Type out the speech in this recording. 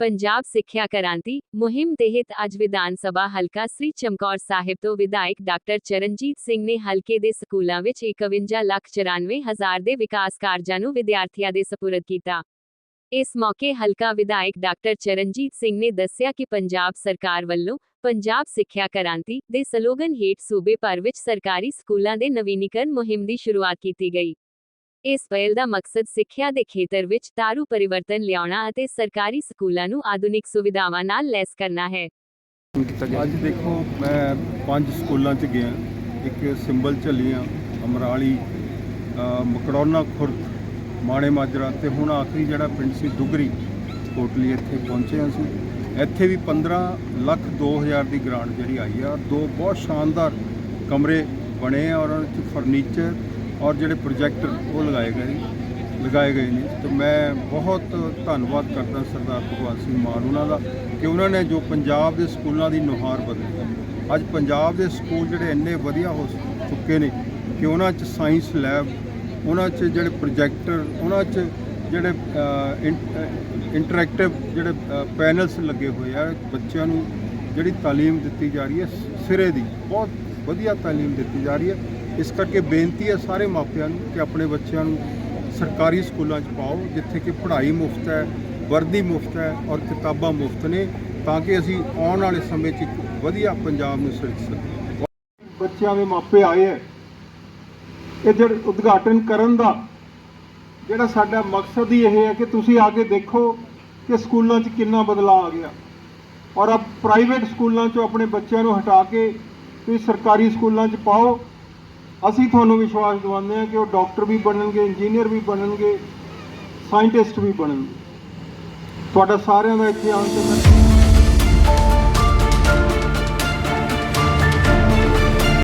ਪੰਜਾਬ ਸਿੱਖਿਆ ਕ੍ਰਾਂਤੀ ਮੁਹਿੰਮ ਤਹਿਤ ਅੱਜ ਵਿਧਾਨ ਸਭਾ ਹਲਕਾ ਸ੍ਰੀ ਚਮਕੌਰ ਸਾਹਿਬ ਤੋਂ ਵਿਧਾਇਕ ਡਾਕਟਰ ਚਰਨਜੀਤ ਸਿੰਘ ਨੇ ਹਲਕੇ ਦੇ ਸਕੂਲਾਂ ਵਿੱਚ 51 ਲੱਖ 94 ਹਜ਼ਾਰ ਦੇ ਵਿਕਾਸ ਕਾਰਜਾਂ ਨੂੰ ਵਿਦਿਆਰਥੀਆਂ ਦੇ ਸਪੁਰਦ ਕੀਤਾ। ਇਸ ਮੌਕੇ ਹਲਕਾ ਵਿਧਾਇਕ ਡਾਕਟਰ ਚਰਨਜੀਤ ਸਿੰਘ ਨੇ ਦੱਸਿਆ ਕਿ ਪੰਜਾਬ ਸਰਕਾਰ ਵੱਲੋਂ ਪੰਜਾਬ ਸਿੱਖਿਆ ਕ੍ਰਾਂਤੀ ਦੇ ਸਲੋਗਨ ਹੇਠ ਸੂਬੇ ਭਰ ਵਿੱਚ ਸਰਕਾਰੀ ਸਕੂਲਾਂ ਦੇ ਨਵੀਨੀਕਰਨ ਮੁਹਿੰਮ ਦੀ ਸ਼ੁਰੂਆਤ ਕੀਤੀ ਗਈ। ਇਸ ਪਹਿਲ ਦਾ ਮਕਸਦ ਸਿੱਖਿਆ ਦੇ ਖੇਤਰ ਵਿੱਚ ਤਾਰੂ ਪਰਿਵਰਤਨ ਲਿਆਉਣਾ ਅਤੇ ਸਰਕਾਰੀ ਸਕੂਲਾਂ ਨੂੰ ਆਧੁਨਿਕ ਸੁਵਿਧਾਵਾਂ ਨਾਲ ਲੈਸ ਕਰਨਾ ਹੈ। ਅੱਜ ਦੇਖੋ ਮੈਂ ਪੰਜ ਸਕੂਲਾਂ 'ਚ ਗਿਆ। ਇੱਕ ਸਿੰਬਲ ਝੱਲੀਆਂ ਅਮਰਾਲੀ ਅ, ਮਕੜੌਨਾ ਖੁਰਦ ਮਾਣੇ ਮਾਜਰਾ ਤੇ ਹੁਣ ਆਖਰੀ ਜਿਹੜਾ ਪਿੰਡ ਸੀ ਦੁਗਰੀ। ਕੋਟਲੀ ਇੱਥੇ ਪਹੁੰਚੇ ਹਾਂ ਅਸੀਂ। ਇੱਥੇ ਵੀ 15 ਲੱਖ 2000 ਦੀ ਗ੍ਰਾਂਟ ਜਿਹੜੀ ਆਈ ਆ। ਦੋ ਬਹੁਤ ਸ਼ਾਨਦਾਰ ਕਮਰੇ ਬਣੇ ਆ ਔਰ ਉਹਨਾਂ 'ਚ ਫਰਨੀਚਰ ਔਰ ਜਿਹੜੇ ਪ੍ਰੋਜੈਕਟਰ ਉਹ ਲਗਾਏ ਗਏ ਨੇ, ਲਗਾਏ ਗਏ ਨੇ। ਤੇ ਮੈਂ ਬਹੁਤ ਧੰਨਵਾਦ ਕਰਦਾ ਸਰਦਾਰ ਭਗਵੰਤ ਸਿੰਘ ਮਾਨ ਉਹਨਾਂ ਦਾ ਕਿ ਉਹਨਾਂ ਨੇ ਜੋ ਪੰਜਾਬ ਦੇ ਸਕੂਲਾਂ ਦੀ ਨੁਹਾਰ ਬਦਲੀ। ਅੱਜ ਪੰਜਾਬ ਦੇ ਸਕੂਲ ਜਿਹੜੇ ਇੰਨੇ ਵਧੀਆ ਹੋ ਚੁੱਕੇ ਨੇ ਕਿ ਉਹਨਾਂ 'ਚ ਸਾਇੰਸ ਲੈਬ, ਉਹਨਾਂ 'ਚ ਜਿਹੜੇ ਪ੍ਰੋਜੈਕਟਰ, ਉਹਨਾਂ 'ਚ ਜਿਹੜੇ ਇੰਟਰੈਕਟਿਵ ਜਿਹੜੇ ਪੈਨਲਸ ਲੱਗੇ ਹੋਏ ਆ ਬੱਚਿਆਂ ਨੂੰ, ਜਿਹੜੀ ਤਾਲੀਮ ਦਿੱਤੀ ਜਾ ਰਹੀ ਹੈ ਸਿਰੇ ਦੀ। ਬਹੁਤ ਵਧੀਆ ਤਾਲੀਮ ਦਿੱਤੀ ਜਾ ਰਹੀ ਹੈ। ਇਸ ਕਰਕੇ ਬੇਨਤੀ ਹੈ ਸਾਰੇ ਮਾਪਿਆਂ ਨੂੰ ਕਿ ਆਪਣੇ ਬੱਚਿਆਂ ਨੂੰ ਸਰਕਾਰੀ ਸਕੂਲਾਂ 'ਚ ਪਾਓ, ਜਿੱਥੇ ਕਿ ਪੜ੍ਹਾਈ ਮੁਫਤ ਹੈ, ਵਰਦੀ ਮੁਫਤ ਹੈ ਔਰ ਕਿਤਾਬਾਂ ਮੁਫਤ ਨੇ, ਤਾਂ ਕਿ ਅਸੀਂ ਆਉਣ ਵਾਲੇ ਸਮੇਂ 'ਚ ਇੱਕ ਵਧੀਆ ਪੰਜਾਬ ਨੂੰ ਸਿਰਜ ਸਕੀਏ। ਬੱਚਿਆਂ ਦੇ ਮਾਪੇ ਆਏ ਹੈ। ਇਹ ਜਿਹੜਾ ਉਦਘਾਟਨ ਕਰਨ ਦਾ ਜਿਹੜਾ ਸਾਡਾ ਮਕਸਦ ਹੀ ਇਹ ਹੈ ਕਿ ਤੁਸੀਂ ਆ ਕੇ ਦੇਖੋ ਕਿ ਸਕੂਲਾਂ 'ਚ ਕਿੰਨਾ ਬਦਲਾਅ ਆ ਗਿਆ। ਔਰ ਆਪ ਪ੍ਰਾਈਵੇਟ ਸਕੂਲਾਂ 'ਚੋਂ ਆਪਣੇ ਬੱਚਿਆਂ ਨੂੰ ਹਟਾ ਕੇ ਤੁਸੀਂ ਸਰਕਾਰੀ ਸਕੂਲਾਂ 'ਚ ਪਾਓ ਅਸੀਂ ਤੁਹਾਨੂੰ ਵਿਸ਼ਵਾਸ ਦਿਵਾਉਂਦੇ ਹਾਂ ਕਿ ਉਹ ਡਾਕਟਰ ਵੀ ਬਣਨਗੇ, ਇੰਜੀਨੀਅਰ ਵੀ ਬਣਨਗੇ, ਸਾਇੰਟਿਸਟ ਵੀ ਬਣਨਗੇ। ਤੁਹਾਡਾ ਸਾਰਿਆਂ ਦਾ ਇੱਥੇ ਆਉਣ ਤੇ